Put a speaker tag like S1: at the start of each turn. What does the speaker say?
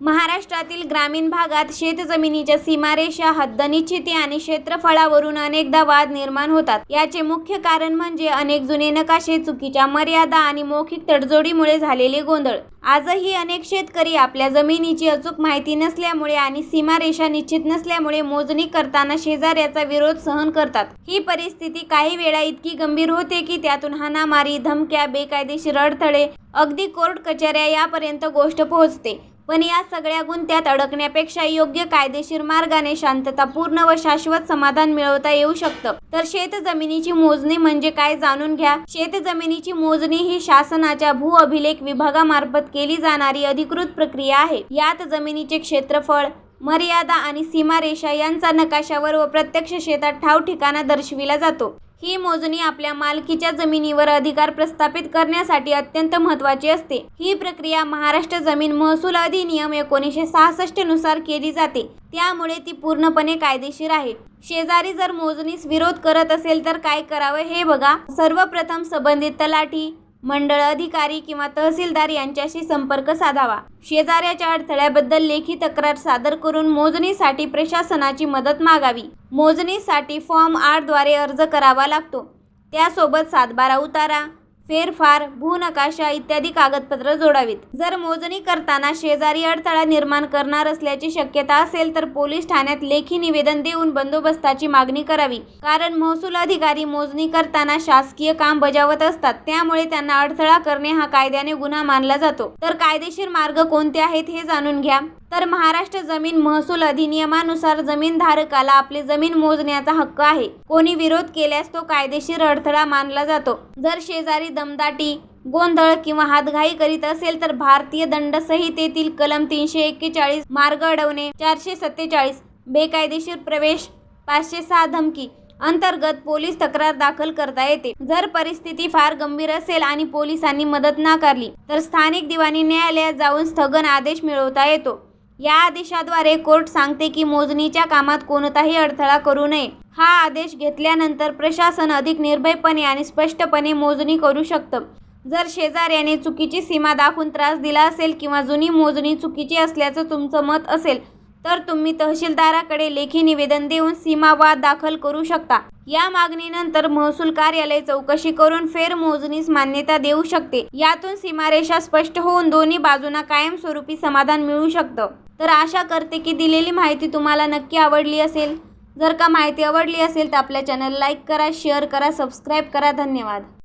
S1: महाराष्ट्रातील ग्रामीण भागात शेतजमिनीच्या सीमारेषा, हद्दनिश्चिती आणि क्षेत्रफळावरून अनेकदा वाद निर्माण होतात. याचे मुख्य कारण म्हणजे अनेक जुने नकाशे, चुकीच्या मर्यादा आणि मौखिक तडजोडीमुळे झालेले गोंधळ. आजही अनेक शेतकरी आपल्या जमिनीची अचूक माहिती नसल्यामुळे आणि सीमारेषा निश्चित नसल्यामुळे मोजणी करताना शेजाऱ्याचा विरोध सहन करतात. ही परिस्थिती काही वेळा इतकी गंभीर होते की त्यातून हाणामारी, धमक्या, बेकायदेशीर अडथळे, अगदी कोर्ट कचऱ्या यापर्यंत गोष्ट पोहोचते. पण या सगळ्या गुंत्यात अडकण्यापेक्षा योग्य कायदेशीर मार्गाने शांततापूर्ण व शाश्वत समाधान मिळवता येऊ शकतं. तर शेतजमिनीची मोजणी म्हणजे काय जाणून घ्या. शेतजमिनीची मोजणी ही शासनाच्या भूअभिलेख विभागामार्फत केली जाणारी अधिकृत प्रक्रिया आहे. यात जमिनीचे क्षेत्रफळ, मर्यादा आणि सीमारेषा यांचा नकाशावर व प्रत्यक्ष शेतात ठाव-ठिकाणा दर्शविला जातो. ही मोजणी आपल्या मालकीच्या जमिनीवर अधिकार प्रस्थापित करण्यासाठी अत्यंत महत्त्वाची असते. ही प्रक्रिया महाराष्ट्र जमीन महसूल अधिनियम एकोणीसशे सहासष्टनुसार केली जाते. त्यामुळे ती पूर्णपणे कायदेशीर आहे. शेजारी जर मोजणीस विरोध करत असेल तर काय करावं हे बघा. सर्वप्रथम संबंधित तलाठी, मंडळ अधिकारी किंवा तहसीलदार यांच्याशी संपर्क साधावा. शेजाऱ्याच्या अडथळ्याबद्दल लेखी तक्रार सादर करून मोजणीसाठी प्रशासनाची मदत मागावी. मोजणीसाठी फॉर्म आठद्वारे अर्ज करावा लागतो. त्यासोबत सातबारा उतारा, फेरफार, भूनकाशा इत्यादी कागदपत्रं जोडावीत. जर मोजणी करताना शेजारी अडथळा निर्माण करणार असल्याची शक्यता असेल तर पोलीस ठाण्यात लेखी निवेदन देऊन बंदोबस्ताची मागणी करावी. कारण महसूल अधिकारी मोजणी करताना शासकीय काम बजावत असतात. त्यामुळे त्यांना अडथळा करणे हा कायद्याने गुन्हा मानला जातो. तर कायदेशीर मार्ग कोणते आहेत हे जाणून घ्या. तर महाराष्ट्र जमीन महसूल अधिनियमानुसार जमीनधारकाला आपली जमीन मोजण्याचा हक्क आहे. कोणी विरोध केल्यास तो कायदेशीर अडथळा मानला जातो. जर शेजारी दमदाटी, गोंधळ किंवा हातघाई करीत असेल तर भारतीय दंड संहितेतील कलम तीनशे एक्केचाळीस मार्ग अडवणे, चारशे सत्तेचाळीस बेकायदेशीर प्रवेश, पाचशे सहा धमकी अंतर्गत पोलीस तक्रार दाखल करता येते. जर परिस्थिती फार गंभीर असेल आणि पोलिसांनी मदत नाकारली तर स्थानिक दिवाणी न्यायालयात जाऊन स्थगन आदेश मिळवता येतो. या आदेशाद्वारे कोर्ट सांगते की मोजणीच्या कामात कोणताही अडथळा करू नये. हा आदेश घेतल्यानंतर प्रशासन अधिक निर्भयपणे आणि स्पष्टपणे मोजणी करू शकतं. जर शेजाऱ्याने चुकीची सीमा दाखवून त्रास दिला असेल किंवा जुनी मोजणी चुकीची असल्याचं तुमचं मत असेल तर तुम्ही तहसीलदाराकडे लेखी निवेदन देऊन सीमावाद दाखल करू शकता. या मागणीनंतर महसूल कार्यालय चौकशी करून फेरमोजणीस मान्यता देऊ शकते. यातून सीमारेषा स्पष्ट होऊन दोन्ही बाजूंना कायमस्वरूपी समाधान मिळू शकतं. तर आशा करते की दिलेली माहिती तुम्हाला नक्की आवडली असेल. जर का माहिती आवडली असेल तर आपल्या चॅनल लाईक करा, शेअर करा, सबस्क्राईब करा. धन्यवाद.